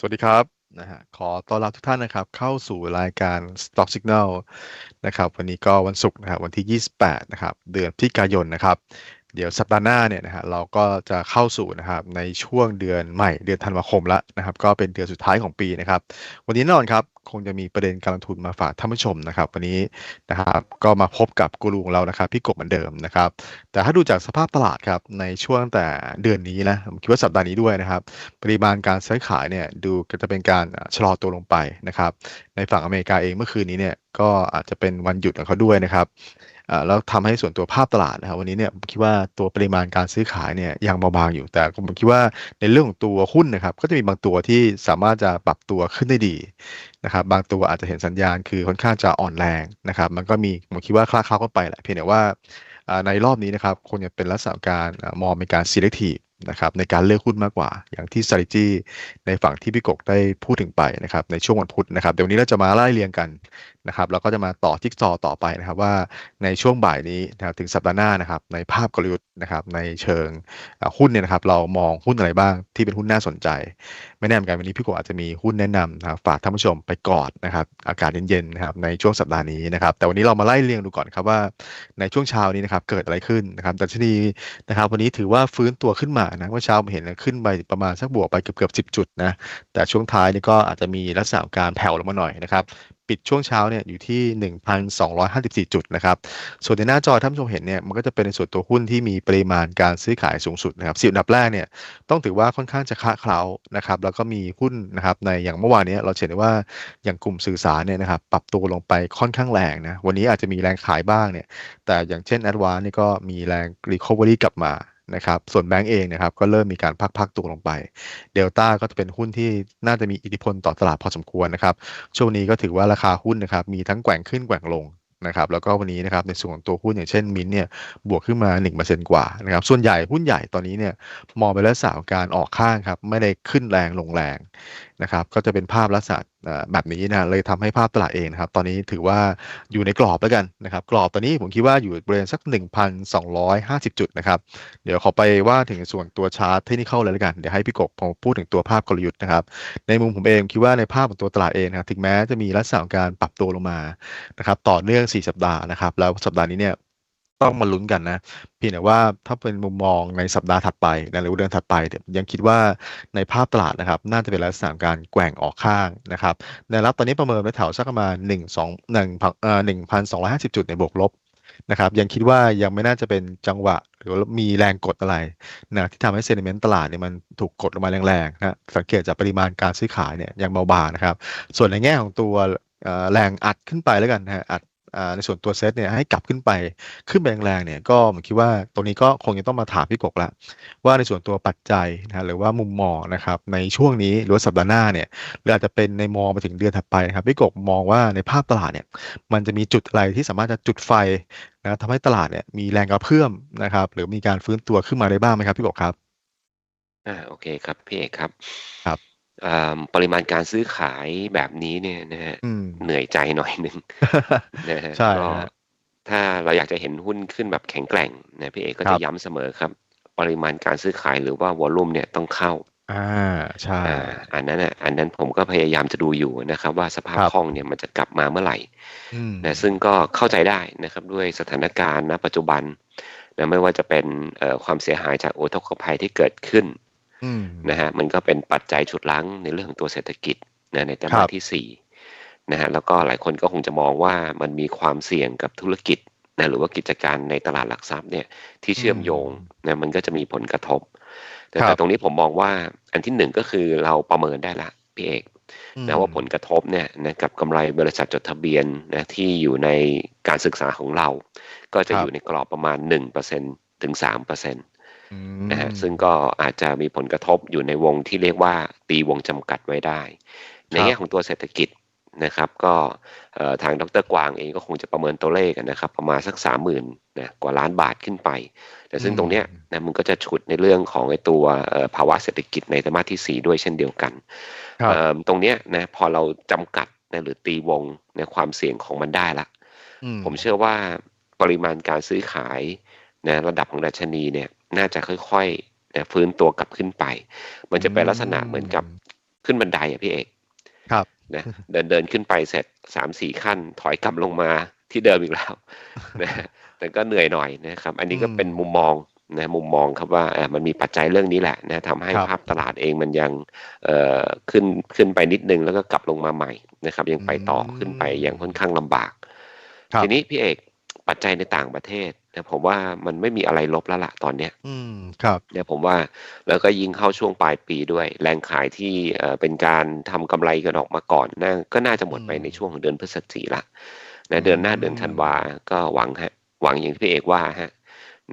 สวัสดีครับนะฮะขอต้อนรับทุกท่านนะครับ เข้าสู่รายการ Stock Signal นะครับ วันนี้ก็วันศุกร์นะครับ วันที่ 28 นะครับ เดือนพฤศจิกายนนะครับ เดี๋ยวสัปดาห์หน้าเนี่ยนะฮะเราก็จะเข้าสู่นะครับในช่วงเดือนใหม่เดือนธันวาคมแล้วนะครับ ก็เป็นเดือนสุดท้ายของปีนะครับ วันนี้แน่นอนครับคงจะมีประเด็นการลงทุนมาฝากท่านผู้ชมนะครับ วันนี้นะครับก็มาพบกับกูรูของเรานะครับพี่กบเหมือนเดิมนะครับ แต่ถ้าดูจากสภาพตลาดครับในช่วงแต่เดือนนี้นะผมคิดว่าสัปดาห์นี้ด้วยนะครับ ปริมาณการซื้อขายเนี่ยดูจะเป็นการชะลอตัวลงไปนะครับ ในฝั่งอเมริกาเองเมื่อคืนนี้เนี่ยก็อาจจะเป็นวันหยุดของเขาด้วยนะครับ แล้วทำให้ส่วนตัวภาพตลาดนะครับวันนี้เนี่ยผมคิดว่าตัวปริมาณการซื้อขายเนี่ยยังเบาบางอยู่ แต่ผมคิดว่าในเรื่องของตัวหุ้นนะครับ ก็จะมีบางตัวที่สามารถจะปรับตัวขึ้นได้ดีนะครับ บางตัวอาจจะเห็นสัญญาณคือค่อนข้างจะอ่อนแรงนะครับ มันก็มีผมคิดว่าคลาดเคล้าก็ไปแหละเพียงแต่ว่าในรอบนี้นะครับคงจะเป็นลักษณะการมองเป็นการ selective นะครับในการเลือกหุ้นมากกว่า อย่างที่ strategy ในฝั่งที่พี่กกได้พูดถึงไปนะครับในช่วงวันพุธนะครับเดี๋ยววันนี้เราจะมาไล่เรียงกันนะครับแล้วก็จะมาต่อจิ๊กซอว์ต่อไปนะครับว่าในช่วงบ่ายนี้นะครับถึงสัปดาห์หน้านะครับในภาพกลยุทธ์นะครับในเชิงหุ้นเนี่ยนะครับเรามองหุ้นอะไรบ้างที่เป็นหุ้นน่าสนใจ ไม่แน่เหมือนกันวันนี้พี่กบอาจจะมีหุ้นแนะนำนะครับฝากท่านผู้ชมไปกอนนะครับอากาศเย็นๆนะครับในช่วงสัปดาห์นี้นะครับแต่วันนี้เรามาไล่เรียงดูก่อนครับว่าในช่วงเช้านี้นะครับเกิดอะไรขึ้นนะครับดัชนีนะครับวันนี้ถือว่าฟื้นตัวขึ้นมานะเมื่อเช้าผมเห็นขึ้นไปประมาณสักบวกไปเกือบๆ10จุดนะแต่ช่วงท้ายนี่ก็อาจจะมีลักษณะการแผ่วลงมาหน่อยนะครับปิดช่วงเช้าเนี่ยอยู่ที่ 1,254 จุดนะครับ ส่วนในหน้าจอท่านผู้ชมเห็นเนี่ยมันก็จะเป็นในส่วนตัวหุ้นที่มีปริมาณการซื้อขายสูงสุดนะครับสิบอันดับแรกเนี่ยต้องถือว่าค่อนข้างจะค้าเคล้านะครับแล้วก็มีหุ้นนะครับในอย่างเมื่อวานนี้เราเห็นได้ว่าอย่างกลุ่มสื่อสารเนี่ยนะครับปรับตัวลงไปค่อนข้างแรงนะวันนี้อาจจะมีแรงขายบ้างเนี่ยแต่อย่างเช่น a d v a n c e นี่ก็มีแรง recovery กลับมา นะครับ ส่วนแบงก์เองนะครับก็เริ่มมีการพักๆตัวลงไป เดลต้าก็จะเป็นหุ้นที่น่าจะมีอิทธิพลต่อตลาดพอสมควรนะครับ ช่วงนี้ก็ถือว่าราคาหุ้นนะครับมีทั้งแกว่งขึ้นแกว่งลงนะครับแล้วก็วันนี้นะครับในส่วนของตัวหุ้นอย่างเช่นมินเนี่ยบวกขึ้นมา 1%กว่านะครับส่วนใหญ่หุ้นใหญ่ตอนนี้เนี่ยมองไปแล้วสาวการออกข้างครับไม่ได้ขึ้นแรงลงแรง นะครับก็จะเป็นภาพลักษณะแบบนี้นะเลยทำให้ภาพตลาดเองนะครับตอนนี้ถือว่าอยู่ในกรอบแล้วกันนะครับกรอบตอนนี้ผมคิดว่าอยู่บริเวณสัก 1,250 จุดนะครับเดี๋ยวขอไปว่าถึงส่วนตัวชาร์ตเทคนิคเลยแล้วกันเดี๋ยวให้พี่กบผมพูดถึงตัวภาพกลยุทธ์นะครับในมุมผมเองคิดว่าในภาพของตัวตลาดเองนะครับถึงแม้จะมีลักษณะการปรับตัวลงมานะครับต่อเนื่อง 4 สัปดาห์นะครับแล้วสัปดาห์นี้เนี่ย ต้องมาลุ้นกันนะ เพียงแต่ว่าถ้าเป็นมุมมองในสัปดาห์ถัดไปนะหรือเดือนถัดไปเนี่ยยังคิดว่าในภาพตลาดนะครับ น่าจะเป็นลักษณะการแกว่งออกข้างนะครับในรับตอนนี้ประเมินไว้แถวสักประมาณ1 2 1เอ่อ1,250 จุดในบวกลบนะครับยังคิดว่ายังไม่น่าจะเป็นจังหวะ หรือมีแรงกดอะไรนะที่ทำให้เซนิเมนต์ตลาดเนี่ยมันถูกกดลงมาแรงๆนะสังเกตจากปริมาณการซื้อขายเนี่ยยังเบาบางนะครับ ส่วนในแง่ของตัวแรงอัดขึ้นไปแล้วกันนะอัด ในส่วนตัวเซตเนี่ยให้กลับขึ้นไปขึ้นไปแรงๆเนี่ยก็ผมคิดว่าตรงนี้ก็คงจะต้องมาถามพี่กกละว่าในส่วนตัวปัจจัยนะหรือว่ามุมมองนะครับในช่วงนี้หรือว่าสัปดาห์หน้าเนี่ยหรืออาจจะเป็นในมองไปถึงเดือนถัดไปนะครับพี่กกมองว่าในภาพตลาดเนี่ยมันจะมีจุดอะไรที่สามารถจะจุดไฟนะทำให้ตลาดเนี่ยมีแรงกระเพื่อมนะครับ หรือมีการฟื้นตัวขึ้นมาได้บ้างไหมครับพี่กบครับอ่าโอเคครับพี่เอกครับครับอ่า ปริมาณการซื้อขายแบบนี้เนี่ยนะฮะอืมเหนื่อยใจหน่อยหนึ่งนะฮะใช่ก็ฮะถ้าเราอยากจะเห็นหุ้นขึ้นแบบแข็งแกร่งนะพี่เอกก็ครัจะบย้ำเสมอครับ ปริมาณการซื้อขายหรือว่าวอลลุ่มเนี่ยต้องเข้าอ่าใช่อ่าอันนั้นอะอันนั้นผมก็พยายามจะดูอยู่นะครับ ว่าสภาพครับคล่องเนี่ยมันจะกลับมาเมื่อไหร่อืมนะซึ่งก็เข้าใจได้นะครับด้วยสถานการณ์ณปัจจุบันนะไม่ว่าจะเป็นเอ่อความเสียหายจากอุทกภัยที่เกิดขึ้นอืม นะฮะมันก็เป็นปัจจัยฉุดรั้งในเรื่องของตัวเศรษฐกิจนะในไตรครัมาสบที่สี่นะฮะแล้วก็หลายคนก็คงจะมองว่ามันมีความเสี่ยงกับธุรกิจนะหรือว่ากิจการในตลาดหลักทรัพย์เนี่ยที่เชื่อมโยงนะมันก็จะมีผลกระทบ แต่ครัแต่บตรงนี้ผมมองว่าอันที่หนึ่งก็คือเราประเมินได้ละพี่เอกอืนะมว่าผลกระทบเนี่ยนะกับกำไรบริษัทจดทะเบียนนะที่อยู่ในการศึกษาของเรา ก็จะครับอยู่ในกรอบประมาณ 1%ถึง3%อืม นะฮะซึ่งก็อาจจะมีผลกระทบอยู่ในวงที่เรียกว่าตีวงจำกัดไว้ได้ ในครับแง่ของตัวเศรษฐกิจนะครับ ก็เอ่อทางดรกวางเองก็คงจะประเมินตัวเลขนะครับ ประมาณสักสามหมื่นนะกว่าล้านบาทขึ้นไป แต่ซึ่งตรงเนี้ยนะมันก็จะฉุดในเรื่องของไอ้ตัวเอ่อภาวะเศรษฐกิจในไตรมาสที่สี่ด้วยเช่นเดียวกันครับเอ่อตรงเนี้ยนะพอเราจำกัดนะหรือตีวงในความเสี่ยงของมันได้ละอืมผมเชื่อว่าปริมาณการซื้อขายนะระดับของดัชนีเนี่ย น่าจะค่อยๆนะฟื้นตัวกลับขึ้นไป มันจะเป็นลักษณะเหมือนกับขึ้นบันไดอะพี่เอกครับนะเดินเดินขึ้นไปเสร็จสามสี่ขั้น ถอยกลับลงมาที่เดิมอีกแล้วนะแต่ก็เหนื่อยหน่อยนะครับ อันนี้ก็เป็นมุมมองนะมุมมองครับว่าเอ่อมันมีปัจจัยเรื่องนี้แหละนะทำให้ครับภาพตลาดเองมันยังเอ่อขึ้นขึ้นไปนิดนึงแล้วก็กลับลงมาใหม่นะครับ ยังไปต่อขึ้นไปอย่างค่อนข้างลำบากครับทีนี้พี่เอกปัจจัยในต่างประเทศ นะผมว่ามันไม่มีอะไรลบแล้วล่ะตอนเนี้ย อืมครับเนี่ยผมว่าแล้วก็ยิงเข้าช่วงปลายปีด้วย แรงขายที่เอ่อเป็นการทำกำไรกันออกมาก่อนน่าก็น่าจะหมดไปอืมในช่วงของเดือนพฤศจิกละนะเดือนหน้าอืมเดือนธันวาก็หวังฮะ หวังอย่างที่พี่เอกว่าฮะ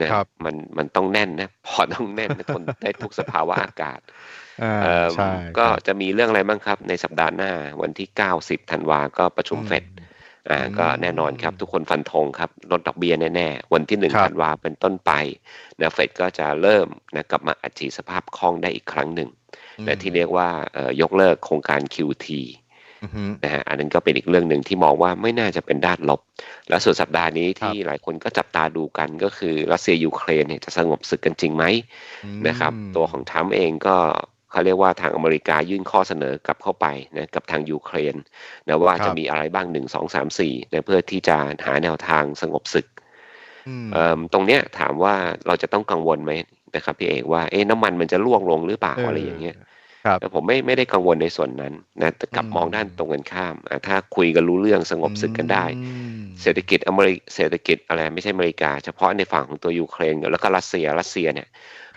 นะครับมันมันต้องแน่นนะพอต้องแน่นนะทนได้ทุกสภาวะอากาศอ่าเอิ่มใช่ก็ครับจะมีเรื่องอะไรบ้างครับ ในสัปดาห์หน้าวันที่ 90ธันวาก็ประชุมเฟด อ่าอืมก็แน่นอนครับ ทุกคนฟันธงครับลดดอกเบี้ยแน่ๆ วันที่หนึ่งครับธันวาเป็นต้นไปนะเฟดก็จะเริ่มนะกลับมาอัดฉีดสภาพคล่องได้อีกครั้งหนึ่งนะที่เรียกว่าเอ่อยกเลิกโครงการ QT อือฮึนะฮะอันนั้นก็เป็นอีกเรื่องหนึ่งที่มองว่าไม่น่าจะเป็นด้านลบ และส่วนสัปดาห์นี้ครับที่หลายคนก็จับตาดูกันก็คือรัสเซียยูเครนเนี่ยจะสงบศึกกันจริงไหมอืมนะครับ ตัวของทรัมป์เองก็ เขาเรียกว่าทางอเมริกายื่นข้อเสนอกลับเข้าไปนะกับทางยูเครนนะว่าครับจะมีอะไรบ้างหนึ่งสองสามสี่นะเพื่อที่จะหาแนวทางสงบศึกอืมเอิ่มตรงเนี้ยถามว่าเราจะต้องกังวลไหมนะครับพี่เอกว่าเอ๊ะน้ำมันมันจะร่วงลงหรือเปล่าอะไรอย่างเงี้ยครับ แต่ผมไม่ไม่ได้กังวลในส่วนนั้นนะแต่กลับอืมมองด้านตรงกันข้ามอะถ้าคุยกันรู้เรื่องสงบศึกกันได้อืมเศรษฐกิจอเมริเศรษฐกิจอะไรไม่ใช่อเมริกา เฉพาะในฝั่งของตัวยูเครนแล้วก็รัสเซียรัสเซียเนี่ย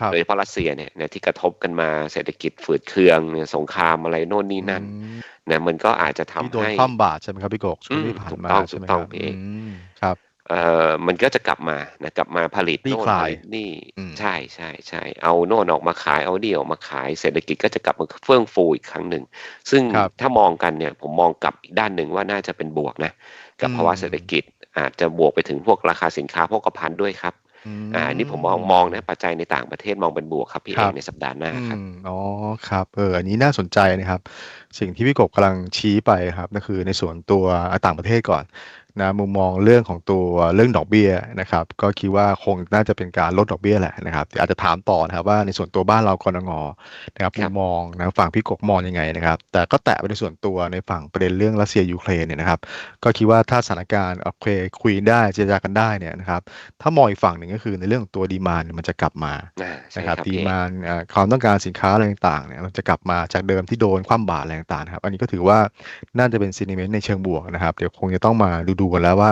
ครับโดยเฉพาะรัสเซียเนี่ยนะที่กระทบกันมาเศรษฐกิจฝืดเคืองเนี่ยสงครามอะไรโน่นนี่นั่นอืมนะมันก็อาจจะทำที่โดนให้คว่ำบาตรใช่ไหมครับพี่กกช่วงอืมที่ผ่านถูกมาต้องใช่ไหมถูกคต้รัองบพี่เอกอืมครับ เอ่อมันก็จะกลับมานะกลับมาผลิตคลี่โน่นคลาผยลิตนี่อืมใช่ใช่ใช่เอาโน่นออกมาขายเอาเดี่ยวมาขายเศรษฐกิจก็จะกลับมาเฟื่องฟูอีกครั้งหนึ่ง ซึ่งครับถ้ามองกันเนี่ยผมมองกลับอีกด้านหนึ่งว่าน่าจะเป็นบวกนะกับอืมภาวะเศรษฐกิจอาจจะบวกไปถึงพวกราคาสินค้าโภคภัณฑ์ด้วยครับมอ่าอันนี้ผมมองมองนะปัจจัยในต่างประเทศมองเป็นบวกครับพี่คเอรักบในสัปดาห์หน้าอืครับมอ๋อครับเอออันนี้น่าสนใจนะครับ สิ่งที่พี่กบกำลังชี้ไปครับนั่นคือในส่วนตัวต่างประเทศก่อน นะมุมมองเรื่องของตัวเรื่องดอกเบี้ยนะครับ ก็คิดว่าคงน่าจะเป็นการลดดอกเบี้ยแหละนะครับเดี๋ยวอาจจะถามต่อนะครับว่าในส่วนตัวบ้านเรากรงนะครับครัมุบมมองนะฝั่งพี่กบมองยังไงนะครับ แต่ก็แตะไปในส่วนตัวในฝั่งประเด็นเรื่องรัสเซียยูเครนเนี่ยนะครับ ก็คิดว่าถ้าสถานการณ์โอเคคุยได้เจรจากันได้เนี่ยนะครับ ถ้ามองอีกฝั่งหนึ่งก็คือในเรื่องของตัวดีมานมันจะกลับมาอ่าใช่นะคครัรับบดีพี่เอกมานความต้องการสินค้าอะไรต่างๆเนี่ยมันจะกลับมาจากเดิมที่โดนคว่ำบาตรอะไรต่างๆนะครับ อันนี้ก็ถือว่าน่าจะเป็นซีนิเมนต์ในเชิงบวกนะครับ เดี๋ยวคงจะต้องมาดูๆกันแล้วว่า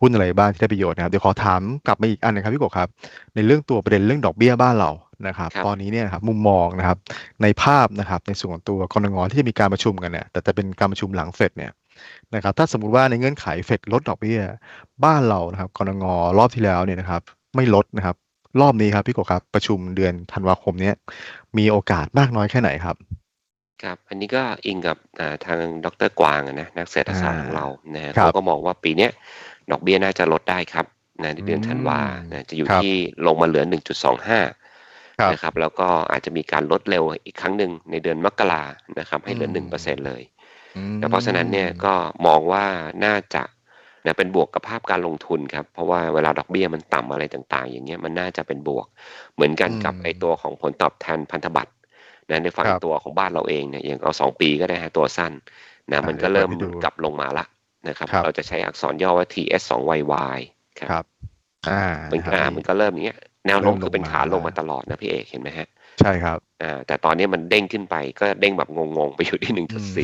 หุ้นอะไรบ้างที่ได้ประโยชน์นะครับ เดี๋ยวขอถามกลับมาอีกอันนะครับพี่กบครับ ในเรื่องตัวประเด็นเรื่องดอกเบี้ยบ้านเรานะครับครับตอนนี้เนี่ยนะครับมุมมองนะครับ ในภาพนะครับในส่วนของตัวกรงที่จะมีการประชุมกันเนี่ยแต่จะเป็นการประชุมหลังเฟดเนี่ยนะครับถ้าสมมุติว่าในเงื่อนไขเฟดลดดอกเบี้ย บ้านเรานะครับกรงรอบที่แล้วเนี่ยนะครับ ไม่ลดนะครับ รอบนี้ครับพี่กบครับประชุมเดือนธันวาคมเนี้ยมีโอกาสมากน้อยแค่ไหนครับ ครับ อันนี้ก็อิงกับอ่าทางดรกวางอะนะนักเศรษฐศาสตร์อ่าของเรานะฮะครับเขาก็มองว่าปีเนี้ยดอกเบี้ยน่าจะลดได้ครับนะในเดือนอืมธันวานะจะอยู่ครับที่ลงมาเหลือ 1.25ครับนะครับแล้วก็อาจจะมีการลดเร็วอีกครั้งหนึ่งในเดือนมกรานะครับให้เหลืออืม1%เลยอืมนะเพราะฉะนั้นเนี่ยก็มองว่าน่าจะนะเป็นบวกกับภาพการลงทุนครับ เพราะว่าเวลาดอกเบี้ยมันต่ำอะไรต่างๆ อย่างเงี้ยมันน่าจะเป็นบวก เหมือนกันกับอืมไอตัวของผลตอบแทนพันธบัตร นะในฝั่งครับตัวของบ้านเราเองเนี่ยอย่างเอาสองปีก็ได้ฮะตัวสั้นนะอ่ามันก็เริ่มเดี๋ยวเปิดให้ดูกลับลงมาละนะครับครับ เราจะใช้อักษรย่อว่า TS 2 YY ครับครับอ่ามันนะครับอ่ามันก็เริ่มอย่างเงี้ยแนวโน้มเริ่มลงคือเป็นขาลงมามาตลอดนะพี่เอกเห็นไหมฮะ ใช่ครับอ่าแต่ตอนนี้มันเด้งขึ้นไปก็เด้งแบบงงๆ ไปอยู่ที่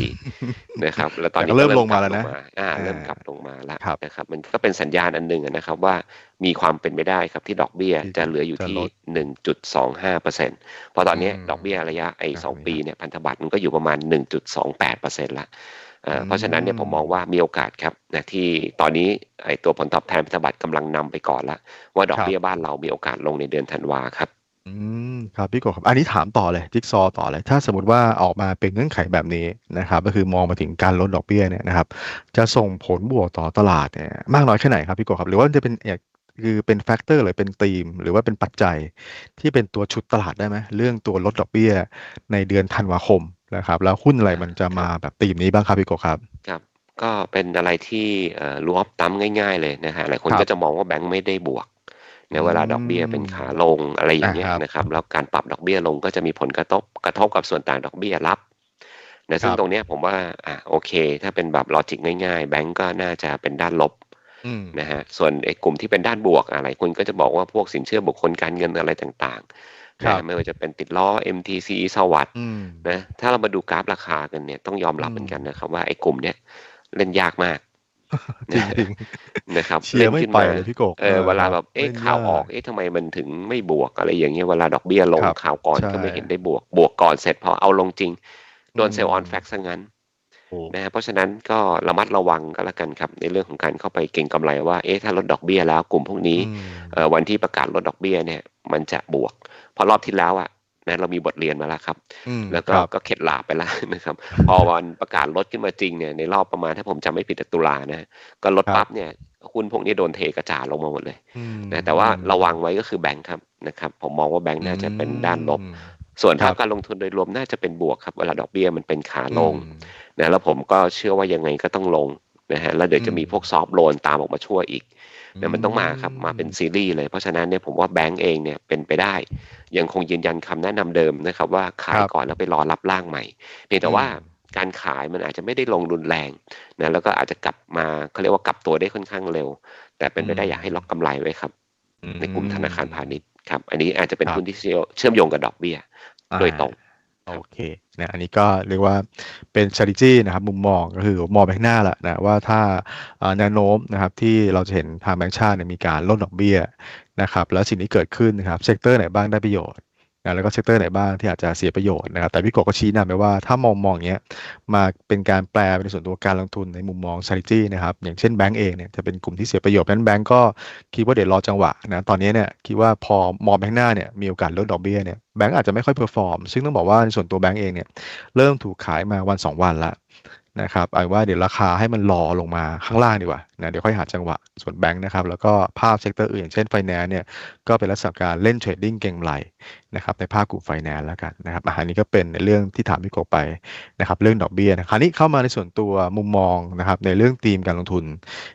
1.4นะครับ แล้วตอนนี้แต่ก็เริ่มก็ลงมาแล้วนะกบอ่าอ่าเริ่มกลับลงมาแล้วครับนะครับ มันก็เป็นสัญญาณอันหนึ่งอะนะครับว่ามีความเป็นไปได้ครับที่ดอกเบี้ยที่จะเหลืออยู่จะที่ลด1.25เปอร์เซ็นต์เพราะตอนนี้อืมดอกเบี้ยระยะไอ้ครับสองปีเนี่ยพันธบัตรมันก็อยู่ประมาณ1.28เปอร์เซ็นต์ละอ่าอืมเพราะฉะนั้นเนี่ยผมมองว่ามีโอกาสครับนะที่ตอนนี้ไอ้ตัวผลตอบแทนพันธบัตรกำลังนำไปก่อนละว่าดอกครับเบี้ยบ้านเรามีโอกาสลงในเดือนธันวาครับ อืม ครับพี่กบครับ อันนี้ถามต่อเลย จิ๊กซอว์ต่อเลย ถ้าสมมติว่าออกมาเป็นเงื่อนไขแบบนี้นะครับ ก็คือมองมาถึงการลดดอกเบี้ยเนี่ยนะครับ จะส่งผลบวกต่อตลาดเนี่ยมากน้อยแค่ไหนครับพี่กบครับ หรือว่ามันจะเป็นเอกคือเป็นแฟกเตอร์หรือเป็นธีม หรือว่าเป็นปัจจัยที่เป็นตัวฉุดตลาดได้ไหมเรื่องตัวลดดอกเบี้ยในเดือนธันวาคมนะครับ แล้วหุ้นอะไรมันจะมาแบบธีมนี้บ้างครับพี่กบครับ ครับ ก็เป็นอะไรที่เอ่อรวบตั้มง่าย ๆ เลยนะฮะหลายคนครับ ก็จะมองว่าแบงค์ไม่ได้บวก ในเวลาดอกเบี้ยเป็นขาลงอะไรอย่างเงี้ยอ่าครับนะครับแล้วการปรับดอกเบี้ยลงก็จะมีผลกระทบกระทบกับส่วนต่างดอกเบี้ยรับนะซึ่งตรงเนี้ยผมว่าอะโอเค ถ้าเป็นแบบลอจิกง่ายๆ แบงก์ก็น่าจะเป็นด้านลบอืมนะฮะส่วนไอ้กลุ่มที่เป็นด้านบวกอะไรคุณก็จะบอกว่าพวกสินเชื่อบุคคลการเงินอะไรต่างๆครันะบไม่ว่าจะเป็นติดล้อ MTC สวัสด์อืมนะถ้าเรามาดูกราฟราคากันเนี่ยต้องยอมรับอืมเหมือนกันนะครับว่าไอ้กลุ่มเนี้ยเล่นยากมาก จริงจริงนะครับเชียร์ไม่ขึ้นไปมาเลยพี่กบเออเวลาแบบเอ๊ะล่นข่าวออกยเอ๊ะทำไมมันถึงไม่บวกอะไรอย่างเงี้ยเวลาดอกเบี้ยลงครับข่าวก่อนใช่ก็ไม่เห็นได้บวก บวกก่อนเสร็จพอเอาลงจริงโดนอืมเซลล์ออนแฟกซ์ซะงั้นโอ้นะฮะเพราะฉะนั้นก็ระมัดระวังก็แล้วกันครับ ในเรื่องของการเข้าไปเก็งกำไรว่าเอ๊ะถ้าลดดอกเบี้ยแล้วกลุ่มพวกนี้อืมเอ่อวันที่ประกาศลดดอกเบี้ยเนี่ย มันจะบวกเพราะรอบที่แล้วอะ นะเรามีบทเรียนมาแล้วครับอืมแล้วก็ครับก็เข็ดหลาบไปแล้วนะครับ พอวันประกาศลดขึ้นมาจริงเนี่ยในรอบประมาณถ้าผมจำไม่ผิดตุลานะก็ลดครับปั๊บเนี่ยหุ้นพวกนี้โดนเทกระจาดลงมาหมดเลยอืมนะแต่ว่าระวังไว้ก็คือแบงค์ครับนะครับผมมองว่าแบงค์น่าจะเป็นด้านลบอืมส่วนครัภาบพการลงทุนโดยรวมน่าจะเป็นบวกครับเวลาดอกเบี้ยมันเป็นขาลงอืมนะแล้วผมก็เชื่อว่ายังไงก็ต้องลงนะฮะแล้วเดี๋ยวจะมีอืมพวกซอฟต์โลนตามออกมาช่วยอีก นะมันต้องมาครับมาเป็นซีรีส์เลย เพราะฉะนั้นเนี่ยผมว่าแบงก์เองเนี่ยเป็นไปได้ ยังคงยืนยันคำแนะนำเดิมนะครับ ว่าขายครับก่อนแล้วไปรอรับร่างใหม่เพียงแต่ว่าอืมการขายมันอาจจะไม่ได้ลงรุนแรงนะแล้วก็อาจจะกลับมาเขาเรียกว่ากลับตัวได้ค่อนข้างเร็ว แต่เป็นไปได้อยากให้ล็อกกำไรไว้ครับ ในกลุ่มธนาคารพาณิชย์ครับ อันนี้อาจจะเป็นครับหุ้นที่เชื่อเชื่อมโยงกับดอกเบี้ยโดยตรง โอเคนะอันนี้ก็เรียกว่าเป็น strategy นะครับมุมมองก็คือมองไปข้างหน้าแหละนะว่าถ้าแนวโน้มนะครับที่เราจะเห็นทางแบงก์ชาติมีการลดดอกเบี้ยนะครับแล้วสิ่งที่เกิดขึ้นนะครับเซกเตอร์ไหนบ้างได้ประโยชน์ นะแล้วก็เซกเตอร์ไหนบ้างที่อาจจะเสียประโยชน์นะครับ แต่พี่กบก็ชี้นำไปว่าถ้ามองมองเงี้ยมาเป็นการแปลเป็นส่วนตัวการลงทุนในมุมมอง strategy นะครับ อย่างเช่นแบงก์เองเนี่ยจะเป็นกลุ่มที่เสียประโยชน์นั้นแบงก์ก็คิดว่าเดี๋ยวรอจังหวะนะตอนนี้เนี่ยคิดว่าพอมองไปข้างหน้าเนี่ยมีโอกาสลดดอกเบี้ยเนี่ยแบงก์อาจจะไม่ค่อยเพอร์ฟอร์มซึ่งต้องบอกว่าในส่วนตัวแบงก์เองเนี่ยเริ่มถูกขายมาวันสองวันละ นะครับเอาว่าเดี๋ยวราคาให้มันรอลงมาข้างล่างดีกว่านะเดี๋ยวค่อยหาจังหวะส่วนแบงค์นะครับ แล้วก็ภาพเซกเตอร์อื่นอย่างเช่นไฟแนนซ์เนี่ยก็เป็นลักษณะการเล่นเทรดดิ้งเก่งกำไรนะครับในภาคกลุ่มไฟแนนซ์แล้วกันนะครับอาหารนี้ก็เป็นในเรื่องที่ถามพี่โกไปนะครับเรื่องดอกเบี้ยนะคราวนี้เข้ามาในส่วนตัวมุมมองนะครับในเรื่องธีมการลงทุน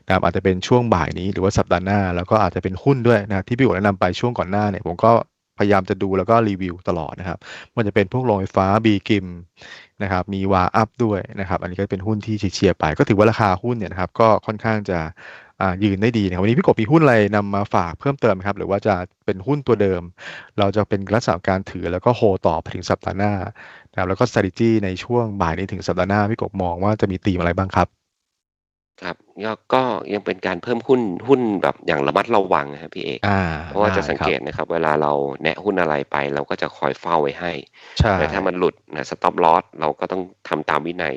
นะครับอาจจะเป็นช่วงบ่ายนี้หรือว่าสัปดาห์หน้า แล้วก็อาจจะเป็นหุ้นด้วยนะที่พี่โกแนะนำไปช่วงก่อนหน้าเนี่ยผมก็ พยายามจะดูแล้วก็รีวิวตลอดนะครับ มันจะเป็นพวกโรงไฟฟ้าบีกิมนะครับ มีวาอัพด้วยนะครับ อันนี้ก็เป็นหุ้นที่เชียร์ไป ก็ถือว่าราคาหุ้นเนี่ยนะครับ ก็ค่อนข้างจะยืนได้ดีนะครับวันนี้พี่กบมีหุ้นอะไรนำมาฝากเพิ่มเติมไหมครับ หรือว่าจะเป็นหุ้นตัวเดิม เราจะเป็นลักษณะการถือแล้วก็โฮต่อไปถึงสัปดาห์หน้านะครับแล้วก็ strategy ในช่วงบ่ายนี้ถึงสัปดาห์หน้าพี่กบมองว่าจะมีธีมอะไรบ้างครับ ครับ ก็ก็ยังเป็นการเพิ่มหุ้นหุ้นแบบอย่างระมัดระวังนะครับพี่เอกอ่าเพราะว่าจะได้สังครับเกตนะครับ เวลาเราแนะหุ้นอะไรไปเราก็จะคอยเฝ้าไว้ให้ใช่แต่ถ้ามันหลุดนะสต็อปลอสเราก็ต้องทำตามวินัย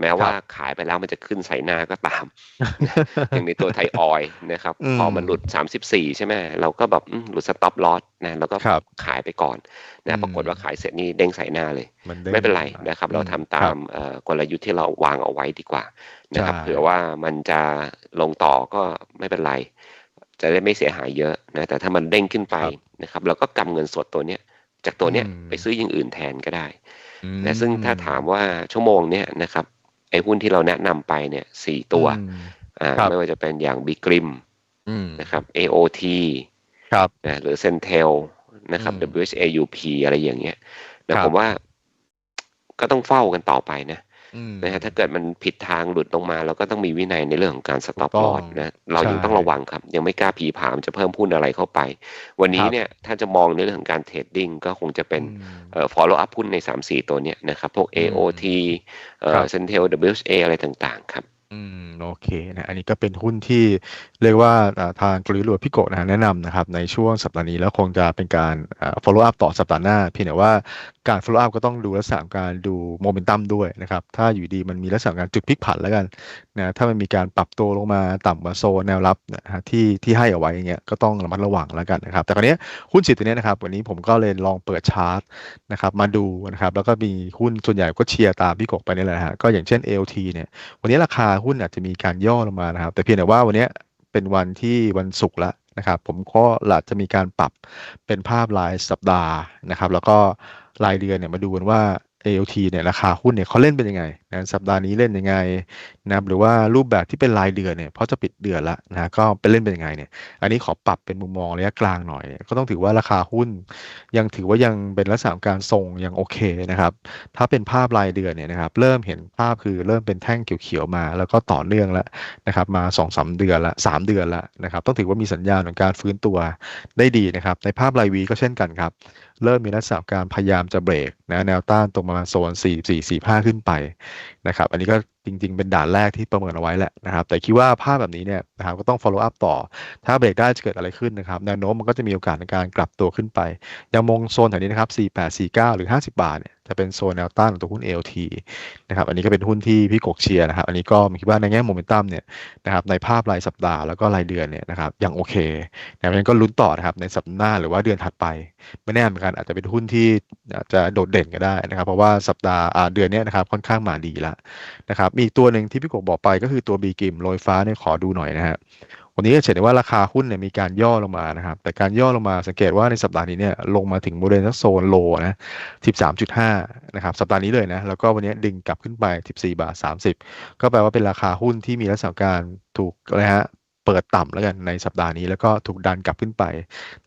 แม้ว่าขายไปแล้วมันจะขึ้นใส่หน้าก็ตาม อย่างในตัวไทยออยล์นะครับอืมพอมันหลุด 34 ใช่ไหมเราก็แบบอืมหลุดสต็อปลอสนะแล้วก็ครับขายไปก่อนอืนะมปรากฏว่าขายเสร็จนี่เด้งใส่หน้าเลยมันด้งไม่เป็นไรมานะครับอืเราทำตาครัมบเอ่อกลยุทธ์ที่เราวางเอาไว้ดีกว่านะครับใช่เผื่อว่ามันจะลงต่อก็ไม่เป็นไร จะได้ไม่เสียหายเยอะนะแต่ถ้ามันเด้งขึ้นไปนะครับเราก็กำเงินสดตัวเนี้ยจากตัวเนี้ยอืมไปซื้ออย่างอื่นแทนก็ได้อืมนะซึ่งถ้าถามว่าชั่วโมงเนี้ยนะครับไอ้หุ้นที่เราแนะนำไปเนี่ยสี่ตัวอืมอ่าครับไม่ว่าจะเป็นอย่างบิกริมอืมนะครับ AOT ครับนะหรือ Centel นะครับอืม WHAUP อะไรอย่างเงี้ยนะครับผมว่าก็ต้องเฝ้ากันต่อไปนะอืม นะฮะถ้าเกิดมันผิดทางหลุดลงมา เราก็ต้องมีวินัยในเรื่องของการสต็อปถูลกต้อองสนะเรายังใช่ต้องระวังครับ ยังไม่กล้าผีผามจะเพิ่มหุ้นอะไรเข้าไป วันนี้ครับเนี่ยถ้าจะมองในเรื่องของการเทรดดิ้งก็คงจะเป็นอืมเอ่อ follow up หุ้นใน 3-4 ตัวเนี้ยนะครับ พวกอืม AOT เอ่ครัอบ Centel WHA อะไรต่างๆ ครับ อืม โอเคนะอันนี้ก็เป็นหุ้นที่เรียกว่าอ่าทางกลยุทธ์หรือพี่โกะนะฮะแนะนำนะครับ ในช่วงสัปดาห์นี้แล้วคงจะเป็นการอ่า follow up ต่อสัปดาห์หน้า เพียงแต่ว่าการ follow up ก็ต้องดูลักษณะของการดูโมเมนตัมด้วยนะครับ ถ้าอยู่ดีมันมีลักษณะของการจุดพลิกผันแล้วกันนะถ้ามันมีการปรับตัวลงมาต่ำกว่าโซนแนวรับนะฮะที่ที่ให้เอาไว้อย่างเงี้ยก็ต้องระมัดระวังแล้วกันนะครับ แต่คราวเนี้ยหุ้นสิตัวเนี้ยนะครับ วันนี้ผมก็เลยลองเปิดชาร์ตนะครับมาดูนะครับแล้วก็มีหุ้นส่วนใหญ่ก็เชียร์ตามพี่กไปนี่แหละฮะก็อย่างเช่น ALT เนี่ยวันนี้ราคาหุ้นอาจจะมีการย่อลงมานะครับ แต่เพียงแต่ว่าวันนี้เป็นวันที่วันศุกร์แล้วนะครับ ผมก็หลัจะมีการปรับเป็นภาพรายสัปดาห์นะครับ แล้วก็รายเดือนเนี่ยมาดูกันว่า AOT เนี่ยราคาหุ้นเนี่ยเขาเล่นเป็นยังไง นะสัปดาห์นี้เล่นยังไงนะครับหรือว่ารูปแบบที่เป็นรายเดือนเนี่ยเพราะจะปิดเดือนละนะก็เป็นเล่นเป็นยังไงเนี่ย อันนี้ขอปรับเป็นมุมมองระยะกลางหน่อย ก็ต้องถือว่าราคาหุ้น ยังถือว่ายังเป็นลักษณะการทรงยังโอเคนะครับ ถ้าเป็นภาพรายเดือนเนี่ยนะครับเริ่มเห็นภาพคือเริ่มเป็นแท่งเขียวๆมา แล้วก็ต่อเนื่องแล้วนะครับมา2อสเดือนละ3เดือนละนะครับต้องถือว่ามีสัญญาณของการฟื้นตัวได้ดีนะครับ ในภาพรายวีก็เช่นกันครับเริ่มมีลักษณะการพยายามจะเบรกนะแนวต้านตรงประมาณโซน 4 4 4 5 ขึ้นไปนะครับ อันนี้ก็จริง ๆ เป็นด่านแรกที่ประเมินเอาไว้แหละนะครับ แต่คิดว่าภาพแบบนี้เนี่ยนะครับก็ต้อง follow up ต่อ ถ้าเบรกได้จะเกิดอะไรขึ้นนะครับ แนวโน้มมันก็จะมีโอกาสในการกลับตัวขึ้นไปยังมองโซนแถวนี้นะครับ 48 49 หรือ 50 บาทเนี่ยจะเป็นโซนแนวต้านของตัวหุ้น ALT นะครับ อันนี้ก็เป็นหุ้นที่พี่กกเชียร์นะครับ อันนี้ก็คิดว่าในแง่โมเมนตัมเนี่ยนะครับในภาพรายสัปดาห์แล้วก็รายเดือนเนี่ยนะครับยังโอเคนะครับงั้นก็ลุ้นต่อนะครับในสัปดาห์หน้าหรือว่าเดือนถัดไป ไม่แน่เหมือนกันอาจจะเป็นหุ้นที่อาจจะโดดเด่นก็ได้นะครับ เพราะว่าสัปดาห์เดือนนี้นะครับค่อนข้างมาดีแล้วนะครับมีอีตัวหนึ่งที่พี่กบบอกไปก็คือตัวบีกิมโรยฟ้าเนี่ยขอดูหน่อยนะฮะวันนี้จะเห็นได้ว่าราคาหุ้นเนี่ยมีการย่อลงมานะครับ แต่การย่อลงมาสังเกตว่าในสัปดาห์นี้เนี่ยลงมาถึงบริเวณโซนโลนะ13.5 นะครับ สัปดาห์นี้เลยนะ แล้วก็วันนี้ดึงกลับขึ้นไป 14 บาท 30 ก็แปลว่าเป็นราคาหุ้นที่มีลักษณะการถูกนะฮะเปิดต่ำแล้วกันในสัปดาห์นี้แล้วก็ถูกดันกลับขึ้นไป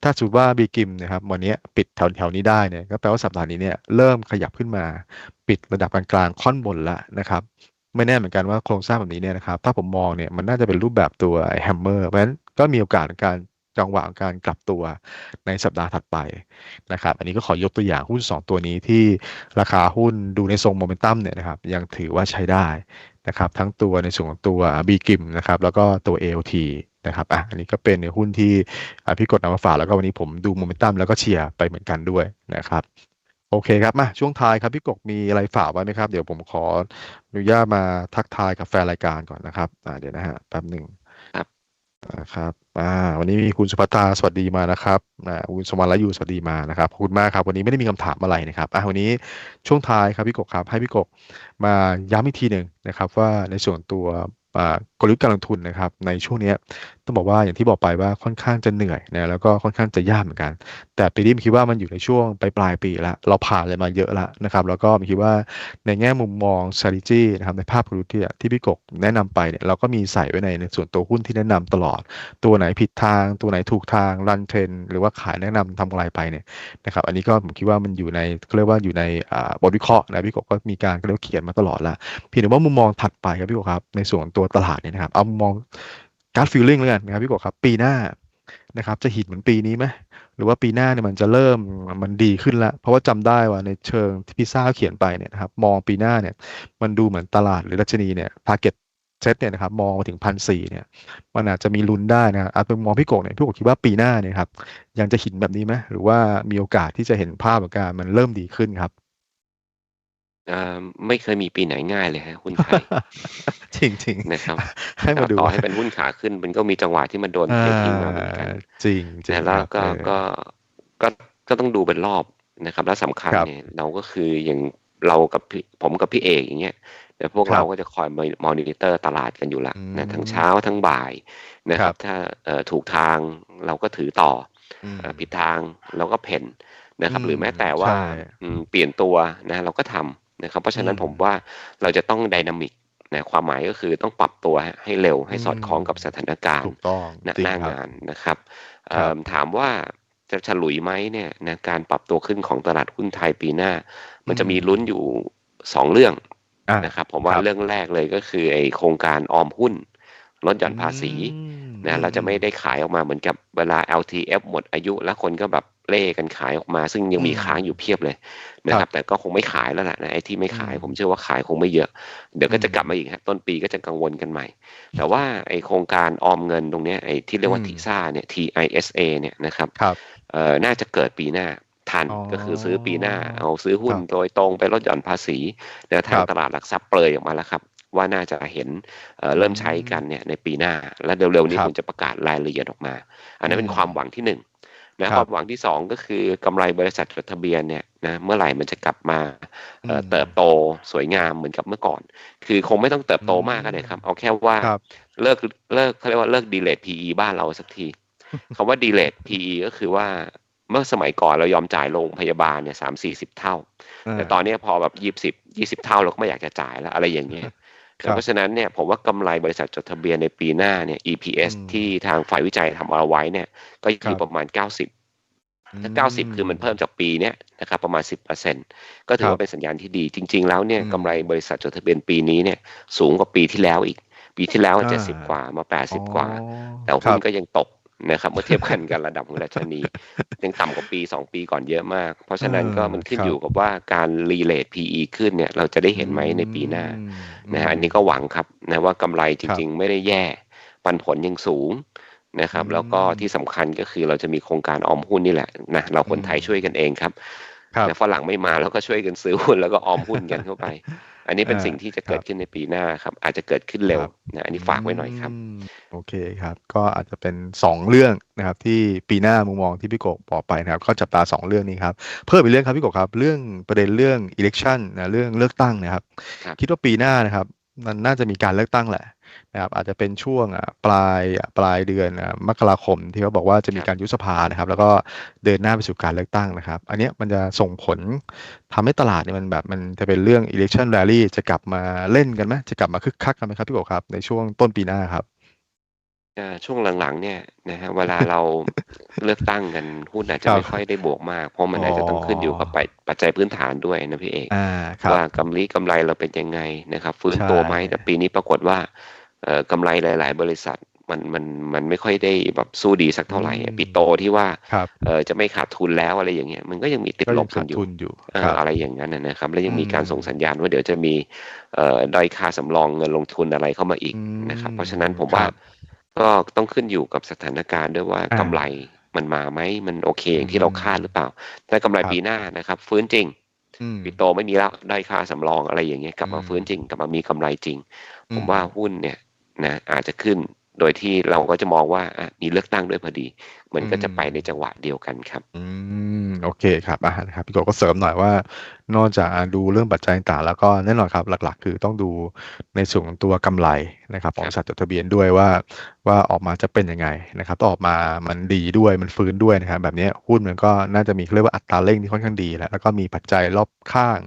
ถ้าสมมติว่าบีกิมนะครับวันนี้ปิดแถวแถวนี้ได้เนี่ยก็แปลว่าสัปดาห์นี้เนี่ยเริ่มขยับขึ้นมา ปิดระดับกลางๆค่อนบนละนะครับ ไม่แน่เหมือนกันว่าโครงสร้างแบบนี้เนี่ยนะครับ ถ้าผมมองเนี่ยมันน่าจะเป็นรูปแบบตัวแฮมเมอร์เพราะฉะนั้นก็มีโอกาสในการจังหวะของการกลับตัวในสัปดาห์ถัดไปนะครับ อันนี้ก็ขอยกตัวอย่างหุ้น 2 ตัวนี้ที่ราคาหุ้นดูในทรงโมเมนตัมเนี่ยนะครับยังถือว่าใช้ได้นะครับ ทั้งตัวในส่วนของตัวบีกิมนะครับแล้วก็ตัว ALT นะครับอะอันนี้ก็เป็นในหุ้นที่พี่กดนำมาฝากแล้วก็วันนี้ผมดูโมเมนตัมแล้วก็เชียร์ไปเหมือนกันด้วยนะครับ โอเคครับมาช่วงท้ายครับพี่กบมีอะไรฝากไว้ไหมครับ เดี๋ยวผมขออนุญาตมาทักทายกับแฟนรายการก่อนนะครับอ่าเดี๋ยวนะฮะแป๊บหนึ่งครับนะครับอ่าวันนี้มีคุณสุภัตราสวัสดีมานะครับอ่าคุณสมรละยูสวัสดีมานะครับขอบคุณมากครับ วันนี้ไม่ได้มีคำถามอะไรนะครับอ่าวันนี้ช่วงท้ายครับพี่กบครับให้พี่กบมาย้ำอีกทีหนึ่งนะครับ ว่าในส่วนตัวอ่ากลยุทธ์การลงทุนนะครับ ในช่วงเนี้ยต้องบอกว่าอย่างที่บอกไปว่าค่อนข้างจะเหนื่อยนะแล้วก็ค่อนข้างจะยากเหมือนกัน แต่ปีนี้ผมคิดว่ามันอยู่ในช่วงปลายปลายปีล้วเราผ่านอะไรมาเยอะแล้วนะครับแล้วก็ผมคิดว่าในแง่มุมมอง strategy นะครับในภาพกลยุทธ์ที่ที่พี่กบแนะนำไปเนี่ยเราก็มีใส่ไว้ในในส่วนตัวหุ้นที่แนะนำตลอด ตัวไหนผิดทางตัวไหนถูกทางรันเทรนหรือว่าขายแนะนำทำกำไรไปเนี่ยนะครับอันนี้ก็ผมคิดว่ามันอยู่ในเขาเรียกว่าอยู่ในบทวิเคราะห์นะพี่กบก็มีการเขาเรียกเขียนมาตลอดละเพียงแต่ว่ามุมมองถัดไปครับพี่กบครับในส่วนตัวตลาดเนี่ยนะครับเอามุมมอง การฟีลลิ่งแล้วกันนะครับพี่กบครับปีหน้านะครับจะหินเหมือนปีนี้ไหมหรือว่าปีหน้าเนี่ยมันจะเริ่มมันดีขึ้นแล้วเพราะว่าจำได้ว่าในเชิงที่พิซซ่าเขียนไปเนี่ยนะครับมองปีหน้าเนี่ยมันดูเหมือนตลาดหรือดัชนีเนี่ยทาร์เก็ตเซตเนี่ยนะครับมองมาถึงพันสี่เนี่ยมันอาจจะมีลุ้นได้นะครับอาจเป็นมองพี่โกงเนี่ยพี่โกงคิดว่าปีหน้าเนี่ยครับยังจะหินแบบนี้ไหมหรือว่ามีโอกาสที่จะเห็นภาพของการมันเริ่มดีขึ้นครับ ไม่เคยมีปีไหนง่ายเลยฮะหุ้นไทยจริงจริงนะครับ ให้มาดูต่อให้เป็นหุ้นขาขึ้น มันก็มีจังหวะที่มันโดนอ่าเททิ้งมาเหมือนกันจริงจริงแต่แล้วครับก็เออก็ก็ก็ต้องดูเป็นรอบนะครับ และสำคัญครับเนี่ยเราก็คืออย่างเรากับพี่ผมกับพี่เอกอย่างเงี้ยแต่พวกครับเราก็จะคอยมอนิเตอร์ตลาดกันอยู่ละอืมนะทั้งเช้าทั้งบ่ายนะคครัรับบถ้าเอ่อถูกทางเราก็ถือต่ออืมเอ่อผิดทางเราก็เพ่นนะครับอืมหรือแม้แต่ว่าใช่อืมเปลี่ยนตัวนะเราก็ทำ นะครับเพราะฉะนั้นอืมผมว่าเราจะต้องไดนามิกนะความหมายก็คือต้องปรับตัวให้เร็วให้สอดคล้องกับสถานการณ์ถูกต้องณจริหงน้าครับงานนะครับครับเอิ่มถามว่าจะฉลุยไหมเนี่ยนะการปรับตัวขึ้นของตลาดหุ้นไทยปีหน้า มันจะมีลุ้นอยู่สองเรื่องอะนะครับผมว่าครับเรื่องแรกเลยก็คือไอโครงการออมหุ้นลดหย่อนภาษีอืมนะเราจะไม่ได้ขายออกมาเหมือนกับเวลา LTF หมดอายุ แล้วคนก็แบบ เล่กันขายออกมา ซึ่งยังมีอืมค้างอยู่เพียบเลยนะครับ แต่ก็คงไม่ขายแล้วแหละนะไอ้ที่ไม่ขายอืมผมเชื่อว่าขายคงไม่เยอะ เดี๋ยวก็จะอืมกลับมาอีกฮะต้นปีก็จะกังวลกันใหม่ แต่ว่าไอโครงการออมเงินตรงเนี้ยไอที่เรียกว่าอืมทิซ่าเนี่ย TISA เนี่ยนะครับครับเอ่อน่าจะเกิดปีหน้าทันอ๋อก็คือซื้อปีหน้า เอาซื้อหุ้นครับโดยตรงไปลดหย่อนภาษีแล้วทางครับตลาดหลักทรัพย์เปรยออกมาแล้วครับว่าน่าจะเห็นเอ่อเริ่มใช้กันเนี่ยในปีหน้า และเร็วๆนี้ครับคงจะประกาศรายละเอียดออกมา อันนั้นเป็นอืมความหวังที่หนึ่ง นะครับความหวังที่สองก็คือกำไรบริษัทจดทะเบียนเนี่ยนะเมื่อไหร่มันจะกลับมาเอ่ออมเติบโตสวยงามเหมือนกับเมื่อก่อน คือคงไม่ต้องเติบโตมากก็ได้ครับ เอาแค่ว่าครับเลิกเลิกเขาเรียกว่าเลิกดีเลท PE บ้านเราสักทีคำว่าดีเลท PE ก็คือว่าเมื่อสมัยก่อนเรายอมจ่ายโรงพยาบาลเนี่ยสามสี่สิบเท่า แต่ตอนนี้พอแบบยี่สิบยี่สิบเท่าเราก็ไม่อยากจะจ่ายแล้วอะไรอย่างเงี้ย เพราะฉะนั้นเนี่ยผมว่ากำไรบริษัทจดทะเบียนในปีหน้าเนี่ย EPS ที่ทางฝ่ายวิจัยทำเอาไว้เนี่ย ก็อยู่ประมาณ 90ถ้า90 คือมันเพิ่มจากปีเนี้ยนะครับประมาณ 10%ก็ถือว่าเป็นสัญญาณที่ดี จริง ๆ แล้วเนี่ยกำไรบริษัทจดทะเบียนปีนี้เนี่ยสูงกว่าปีที่แล้วอีก ปีที่แล้วเจ็ดสิบกว่ามาแปดสิบกว่า แต่หุ้นก็ยังตก นะครับเมื่อเทียบกันกับระดับของดัชนียังต่ำกว่าปี 2 ปีก่อนเยอะมาก เพราะฉะนั้นก็มันขึ้นอยู่กับว่าการรีเลท PE ขึ้นเนี่ยเราจะได้เห็นไหมในปีหน้านะฮะอันนี้ก็หวังครับนะว่ากำไรจริง ๆ ไม่ได้แย่ ปันผลยังสูงนะครับแล้วก็ที่สำคัญก็คือเราจะมีโครงการออมหุ้นนี่แหละนะเราคนไทยช่วยกันเองครับแต่ฝรั่งไม่มาแล้วก็ช่วยกันซื้อหุ้นแล้วก็ออมหุ้นกันเข้าไป อันนี้เป็นสิ่งที่จะเกิดขึ้นในปีหน้าครับ อาจจะเกิดขึ้นเร็วนะอันนี้ฝากไว้หน่อยครับ โอเคครับ ก็อาจจะเป็น 2 เรื่องนะครับ ที่ปีหน้ามุมมองที่พี่กบบอกไปนะครับ ก็จับตา 2 เรื่องนี้ครับ เพิ่มอีกเรื่องครับพี่กบครับ เรื่องประเด็นเรื่อง election นะเรื่องเลือกตั้งนะครับ คิดว่าปีหน้านะครับ มันน่าจะมีการเลือกตั้งแหละนะครับอาจจะเป็นช่วงปลายปลายเดือนมกราคมที่เขาบอกว่าจะมีการยุบสภานะครับ แล้วก็เดินหน้าไปสู่การเลือกตั้งนะครับ อันนี้มันจะส่งผลทำให้ตลาดเนี่ยมันแบบมันจะเป็นเรื่อง election rally จะกลับมาเล่นกันไหมจะกลับมาคึกคักกันไหมครับพี่โกครับในช่วงต้นปีหน้าครับ ช่วงหลังๆ เนี่ยนะฮะเวลาเราเลือกตั้งกันหุ้นอาจจะไม่ค่อยได้บวกมาก เพราะมันอาจจะต้องขึ้นอยู่กับปัจจัยพื้นฐานด้วยนะพี่เอกว่ากำไรกำไรเราเป็นยังไงนะครับฟื้นตัวไหมแต่ปีนี้ปรากฏว่ากำไรหลาย ๆ บริษัทมันมันมันไม่ค่อยได้แบบสู้ดีสักเท่าไหร่ปิโตที่ว่าเออจะไม่ขาดทุนแล้วอะไรอย่างเงี้ยมันก็ยังมีติดลบกันอยู่อะไรอย่างนั้นนะครับ แล้วยังมีการส่งสัญญาณว่าเดี๋ยวจะมีเอ่อด้อยค่าสำรองเงินลงทุนอะไรเข้ามาอีกนะครับ เพราะฉะนั้นผมว่า ก็ต้องขึ้นอยู่กับสถานการณ์ด้วยว่ากำไรมันมาไหมมันโอเคอย่างที่เราคาดหรือเปล่าแต่กำไรปีหน้านะครับ ฟื้นจริงปิโตไม่มีแล้วได้ค่าสำรองอะไรอย่างเงี้ยกลับมาฟื้นจริงกลับมามีกำไรจริง ผมว่าหุ้นเนี่ยนะอาจจะขึ้นโดยที่เราก็จะมองว่ามีเลือกตั้งด้วยพอดี มันก็จะไปในจังหวะเดียวกันครับ อืมโอเคครับอ่าครับพี่โกก็เสริมหน่อยว่า นอกจากดูเรื่องปัจจัยต่างแล้วก็แน่นอนครับหลักๆ คือต้องดูในส่วนของตัวกำไรนะครับของสัตว์จดทะเบียนด้วยว่า ว่าออกมาจะเป็นยังไงนะครับต้องออกมามันดีด้วยมันฟื้นด้วยนะครับแบบนี้หุ้นมันก็น่าจะมีเรียกว่าอัตราเร่งที่ค่อนข้างดีแล้วแล้วก็มีปัจจัยรอบข้าง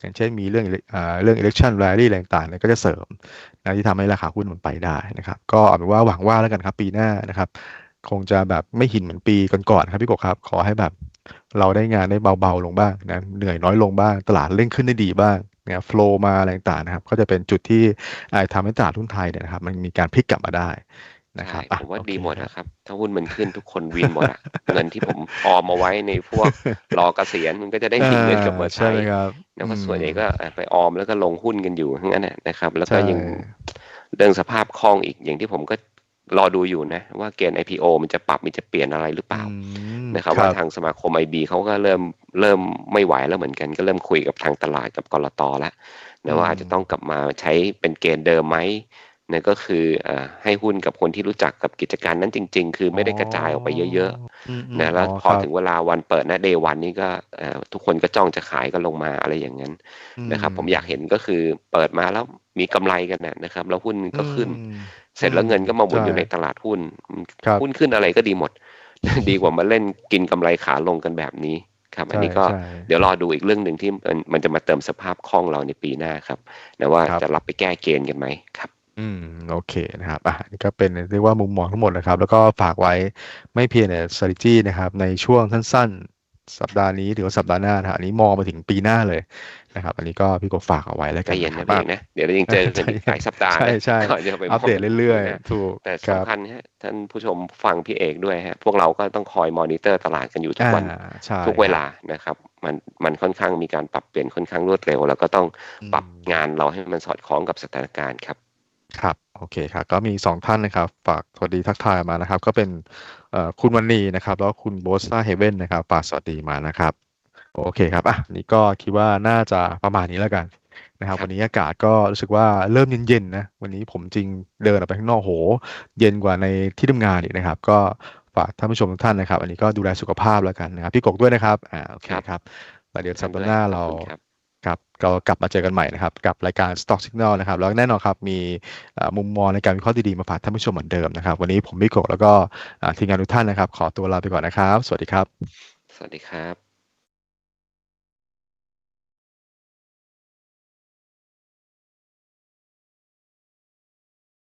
อย่างเช่นมีเรื่องอ่าเรื่อง election rally อะไรต่างๆเนี่ยก็จะเสริมนะที่ทำให้ราคาหุ้นมันไปได้นะครับ ก็เอาเป็นว่าหวังว่าแล้วกันครับปีหน้านะครับ คงจะแบบไม่หินเหมือนปีก่อนๆครับพี่กบครับ ขอให้แบบ เราได้งานได้เบาๆลงบ้างนะเหนื่อยน้อยลงบ้าง ตลาดเร่งขึ้นได้ดีบ้างเนี่ยโฟล์มาอะไรต่างๆนะครับ ก็จะเป็นจุดที่อาจทำให้ตลาดหุ้นไทยเนี่ยนะครับ มันมีการพลิกกลับมาได้นะครับผมว่าดีหมดนะครับ ถ้าหุ้นมันขึ้นทุกคนวินหมดเงินที่ผมออมมาไว้ในพวกรอเกษียณมันก็จะได้มีเงินกลับมาใช้แล้วก็ส่วนใหญ่ก็ไปออมแล้วก็ลงหุ้นกันอยู่ทั้งนั้นนะครับ แล้วก็ยังเรื่องสภาพคล่องอีกอย่างที่ผมก็ รอดูอยู่นะ ว่าเกณฑ์ IPO มันจะปรับมันจะเปลี่ยนอะไรหรือเปล่านะครับว่าทางสมาคมไอบีเขาก็เริ่มเริ่มไม่ไหวแล้วเหมือนกัน ก็เริ่มคุยกับทางตลาดกับกรตแล้วนะว่าอาจจะต้องกลับมาใช้เป็นเกณฑ์เดิมไหมนั่นก็คือให้หุ้นกับคนที่รู้จักกับกิจการนั้นจริง ๆ คือไม่ได้กระจายออกไปเยอะๆนะแล้วพอถึงเวลาวันเปิดนะเดวันนี้ก็ทุกคนก็จ้องจะขายก็ลงมาอะไรอย่างนั้นนะครับ ผมอยากเห็นก็คือเปิดมาแล้วมีกำไรกันนะครับ แล้วหุ้นก็ขึ้น เสร็จแล้วเงินก็มาหมุนอยู่ในตลาดหุ้นหุ้นขึ้นอะไรก็ดีหมด ดีกว่ามาเล่นกินกำไรขาลงกันแบบนี้ครับอันนี้ก็เดี๋ยวรอดูอีกเรื่องหนึ่งที่มันจะมาเติมสภาพคล่องเราในปีหน้าครับนะว่าจะรับไปแก้เกณฑ์กันไหมครับอืมโอเคนะครับอะนี่ก็เป็นเรียกว่ามุมมองทั้งหมดนะครับ แล้วก็ฝากไว้ไม่เพียงแต่ strategy นะครับ ในช่วงสั้นสัปดาห์นี้หรือว่าสัปดาห์หน้านะอันนี้มองมาถึงปีหน้าเลย นะครับ อันนี้ก็พี่กบฝากเอาไว้แล้วกันเย็นนะพี่นะเดี๋ยวเรายังเจอกันอีกหลายสัปดาห์ใช่ใช่อัปเดตเรื่อยๆถูกแต่สำคัญฮะท่านผู้ชมฟังพี่เอกด้วยฮะพวกเราก็ต้องคอยมอนิเตอร์ตลาดกันอยู่ทุกวันทุกเวลานะครับมันมันค่อนข้างมีการปรับเปลี่ยนค่อนข้างรวดเร็ว แล้วก็ต้องปรับงานเราให้มันสอดคล้องกับสถานการณ์ครับครับโอเคครับก็มีสองท่านนะครับ ฝากสวัสดีทักทายมานะครับ ก็เป็นคุณวันนีนะครับ แล้วคุณโบสตาเฮเว่นนะครับฝากสวัสดีมานะครับ โอเคครับอะนี่ก็คิดว่าน่าจะประมาณนี้แล้วกันนะครับ วันนี้อากาศก็รู้สึกว่าเริ่มเย็นๆนะวันนี้ผมจริงเดินออกไปข้างนอกโห เย็นกว่าในที่ทำงานอีกนะครับ ก็ฝากท่านผู้ชมทุกท่านนะครับ อันนี้ก็ดูแลสุขภาพแล้วกันนะครับพี่กกด้วยนะครับอ่าโอเคครับแล้วเดี๋ยวสัปดาห์หน้าเราครับเรากลับมาเจอกันใหม่นะครับ กับรายการ Stock Signal นะครับ แล้วแน่นอนครับ มีมุมมองในการวิเคราะห์ดีๆ มาฝากท่านผู้ชมเหมือนเดิมนะครับ วันนี้ผมมิโกแล้วก็ทีมงานทุกท่านนะครับ ขอตัวลาไปก่อนนะครับ สวัสดีครับวัสดีครับ